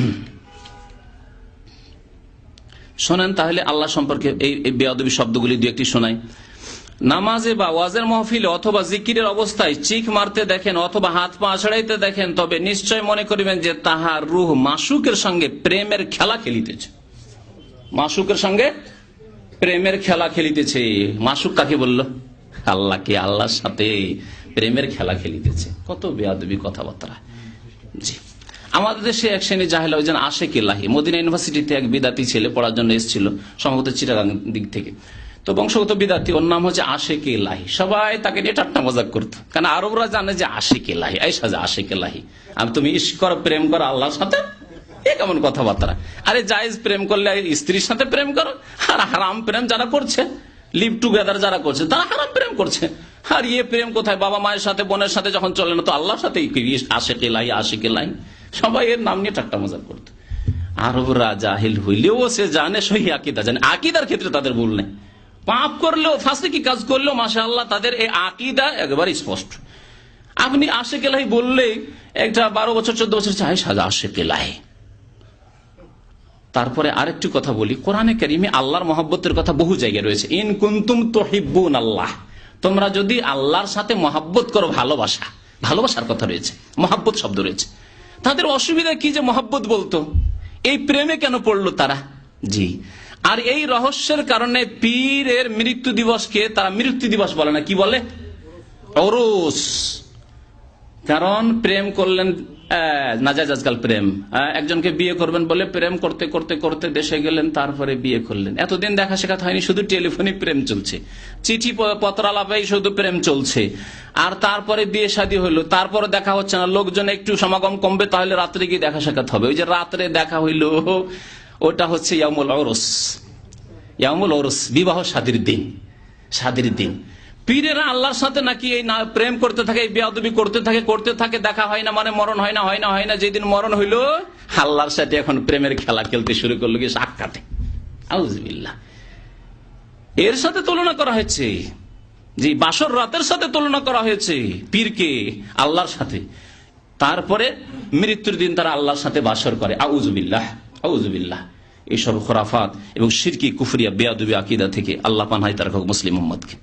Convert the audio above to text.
শোনেন, তাহলে আল্লাহ সম্পর্কে এই বেয়াদবি শব্দগুলি দু একটি শোনাই। নামাজে বা ওয়াজের মহফিলে অথবা জিকিরের অবস্থায় চিক মারতে দেখেন অথবা হাত পা আছড়াইতে দেখেন, তবে নিশ্চয় মনে করিবেন যে তাহার রুহ মাসুকের সঙ্গে প্রেমের খেলা খেলিতেছে। মাসুকের সঙ্গে প্রেমের খেলা খেলিতেছে। মাসুক কাকে বলল? আল্লাহকে, আল্লাহর সাথে প্রেমের খেলা খেলিতেছে। কত বেয়াদবি কথাবার্তা। জি। আমাদের দেশে এক শ্রেণি জাহেলা ওই যেন আশেক এলাহি মদিনা ইউনিভার্সিটিতে এক বিদাতি ছেলে পড়ার জন্য এসেছিল, সম্ভবত চিটাগাং দিক থেকে। তো বংশগত বিদাতি ওর নাম হচ্ছে আশেক লাহি। সবাই তাকে নিয়ে টাট্টা মজাক করতো। কারণ আরবরা জানে যে আশেক এলাহি এই সাজে আশেক লাহি? আমি তুমি ইস ঈশ্বর প্রেম করো, আল্লাহর সাথে? এ কেমন কথাবার্তা? আরে জায়েজ প্রেম করলে স্ত্রীর সাথে প্রেম করো। আর হারাম প্রেম যারা করছে লিভ টুগেদার যারা করছে, তারা হারাম প্রেম করছে। আর ইয়ে প্রেম কোথায়? বাবা মায়ের সাথে, বোনের সাথে যখন চলে না, তো আল্লাহর সাথে আসে কেলাই আসে কেলাই সবাই এর নাম নিয়ে ঠাট্টা মজা করত। আরবরা জাহিল হইলেও সে জানে, সহি আকিদা জানে। আকিদার ক্ষেত্রে তাদের ভুল নেই। পাপ করলেও, ফাঁসে কি কাজ করলেও মাসা আল্লাহ তাদের এই আকিদা একেবারে স্পষ্ট। আপনি আসে কেলাই বললেই, একটা বারো বছর, চোদ্দ বছর চাই সাজা আসে কেলাই তারপরে আরেকটি কথা বলি, কোরআনে কারিমে আল্লাহর মহাব্বতের কথা বহু জায়গায় রয়েছে। ইন কুন্তুম তহিবুন আল্লাহ। তোমরা যদি আল্লাহর সাথে মহাব্বত করো, ভালোবাসা। ভালোবাসার কথা রয়েছে। মহাব্বত শব্দ রয়েছে। তাদের অসুবিধা কি যে মহাব্বত বলতো? এই প্রেমে কেন পড়ল তারা? জি। আর এই রহস্যের কারণে পীরের মৃত্যু দিবসকে তারা মৃত্যু দিবস বলে না কি বলে? অরস কারণ প্রেম করলেন আজকাল প্রেম। একজনকে বিয়ে করবেন বলে প্রেম করতে করতে করতে দেশে গেলেন, তারপরে বিয়ে করলেন। এতদিন দেখা শেখাত হয়নি, শুধু টেলিফোনে প্রেম চলছে। চিঠি পত্রালাপেই শুধু প্রেম চলছে। আর তারপরে বিয়ে শাদী হইল, তারপরে দেখা হচ্ছে না, লোকজন একটু সমাগম কমবে, তাহলে রাত্রে গিয়ে দেখা সাক্ষাৎ হবে। ওই যে রাত্রে দেখা হইল, ওটা হচ্ছে ইয়ামুল অরস ইয়ামুল অরস বিবাহ শাদীর দিন শাদীর দিন। পীরেরা আল্লাহর সাথে নাকি এই না প্রেম করতে থাকে, এই বেয়াদবি করতে থাকে করতে থাকে, দেখা হয় না মানে মরণ হয় না হয় না হয় না, যেদিন মরণ হইল, আল্লাহর সাথে এখন প্রেমের খেলা খেলতে শুরু করল কি সাক্ষাতে এর সাথে তুলনা করা হয়েছে। যে বাসর রাতের সাথে তুলনা করা হয়েছে পীরকে আল্লাহর সাথে। তারপরে মৃত্যুর দিন তারা আল্লাহর সাথে বাসর করে। আউজবিল্লাহ আউজবিল্লাহ এইসব খোরাফাত এবং সিরকি কুফরিয়া, বেয়াদুবি আকিদা থেকে আল্লাহ পানহাই তার মুসলিম মোহাম্মদকে